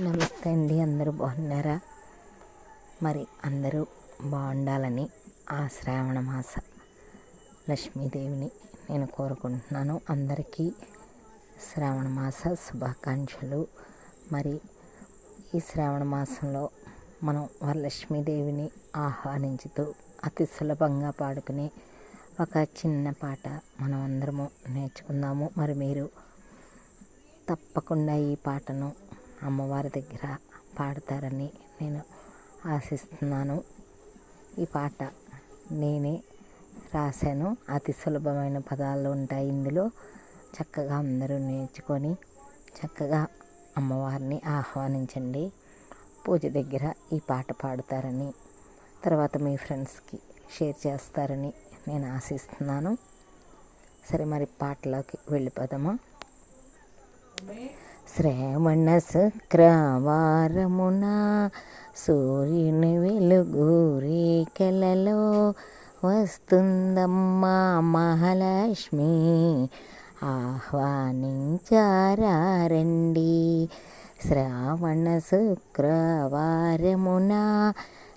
నమస్తే అండి అందరూ బాగున్నారా? మరి అందరూ బాగుండాలని ఆ శ్రావణ మాస లక్ష్మీదేవిని నేను కోరుకుంటున్నాను. అందరికీ శ్రావణ మాస శుభాకాంక్షలు. మరి ఈ శ్రావణ మాసంలో మనం వరలక్ష్మీదేవిని ఆహ్వానించుతూ అతి సులభంగా పాడుకునే ఒక చిన్న పాట మనం అందరము నేర్చుకుందాము. మరి మీరు తప్పకుండా ఈ పాటను అమ్మవారి దగ్గర పాడతారని నేను ఆశిస్తున్నాను. ఈ పాట నేనే రాశాను. అతి సులభమైన పదాలు ఉంటాయి ఇందులో. చక్కగా అందరూ నేర్చుకొని చక్కగా అమ్మవారిని ఆహ్వానించండి. పూజ దగ్గర ఈ పాట పాడతారని తర్వాత మీ ఫ్రెండ్స్కి షేర్ చేస్తారని నేను ఆశిస్తున్నాను. సరే మరి పాటలోకి వెళ్ళిపోదామా? శ్రావణ శుక్రవారమున సూర్యుని వెలుగు రేఖలలో వస్తుందమ్మా మహాలక్ష్మి. ఆహ్వానించారండి శ్రావణ శుక్రవారమున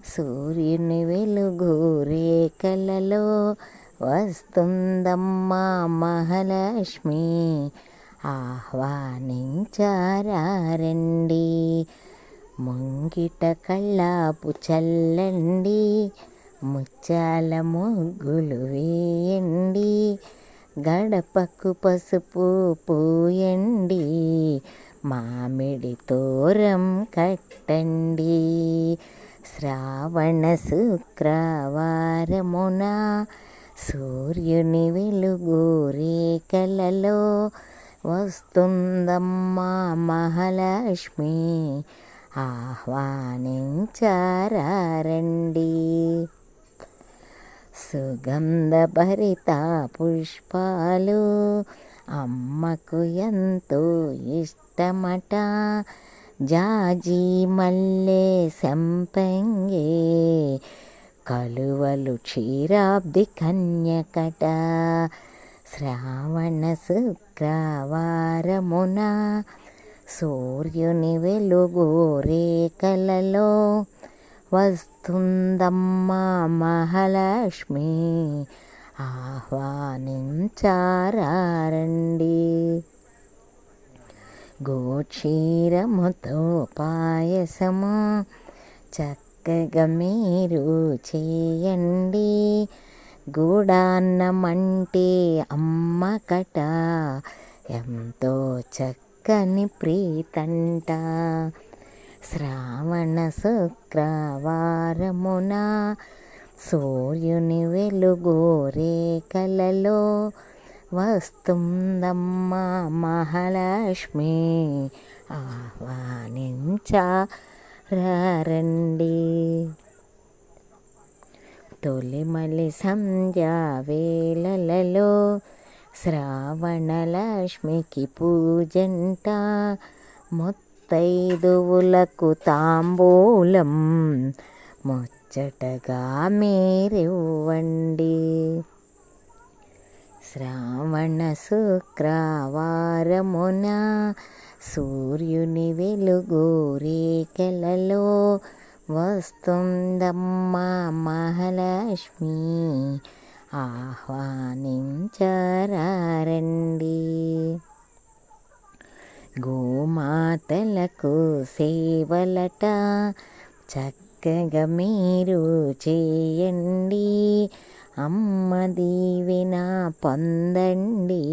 సూర్యుని వెలుగు రేఖలలో వస్తుందమ్మా మహాలక్ష్మి. ఆహ్వానించారండి ముంగిట కళ్ళాపు చల్లండి. ముచ్చాల ముగ్గులు వేయండి. గడపకు పసుపు పూయండి. మామిడి తోరం కట్టండి. శ్రావణ శుక్రవారమున సూర్యుని వెలుగు రేఖలలో వస్తుందమ్మా మహాలక్ష్మి. ఆహ్వానించారండి సుగంధ భరిత పుష్పాలు అమ్మకు ఎంతో ఇష్టమట. జాజి మల్లె సంపంగే కలువలు క్షీరాబ్ది కన్యకట. శ్రావణ శుక్రవారమున సూర్యుని వెలుగు రేఖలలో వస్తుందమ్మా మహాలక్ష్మి. ఆహ్వానించారండి గోక్షీరముతో పాయసము చక్కగా మీరు చేయండి. గూడాన్నమంటే అమ్మకట ఎంతో చక్కని ప్రీతంట. శ్రావణ శుక్రవారమున సూర్యుని వెలుగు రేఖలలో వస్తుందమ్మా మహాలక్ష్మి. ఆహ్వానించారండి తొలిమలి సంధ్యావేళలలో శ్రావణ శ్రావణలక్ష్మికి పూజంట ముత్తైదువులకు తాంబూలం ముచ్చటగా మీరివ్వండి. శ్రావణ శుక్రవారమున సూర్యుని వెలుగు రేఖలలో వస్తుందమ్మా లక్ష్మి. ఆహ్వానించరారండి. గోమాతలకు సేవలట చక్కగా మీరు చేయండి. అమ్మ దీవెన పొందండి.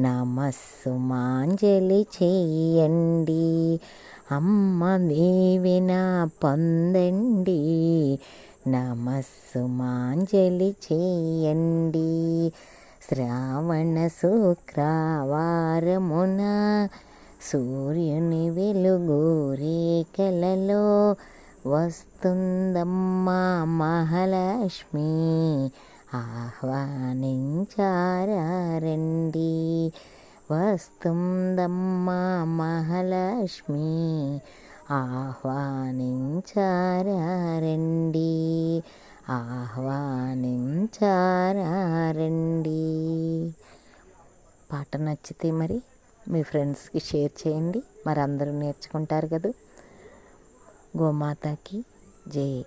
నమస్సు మాంజలి చేయండి. అమ్మ దీవెన పొందండి. నమస్సు మాంజలి చేయండి. శ్రావణ శుక్రవారమున సూర్యుని వెలుగు రేఖలలో వస్తుందమ్మా మహాలక్ష్మి. ఆహ్వానించారండి వస్తుందమ్మా మహాలక్ష్మి. ఆహ్వానించారండి ఆహ్వానించారండి పాట నచ్చితే మరి మీ ఫ్రెండ్స్కి షేర్ చేయండి. మరి అందరూ నేర్చుకుంటారు కదా. గోమాతకి జై.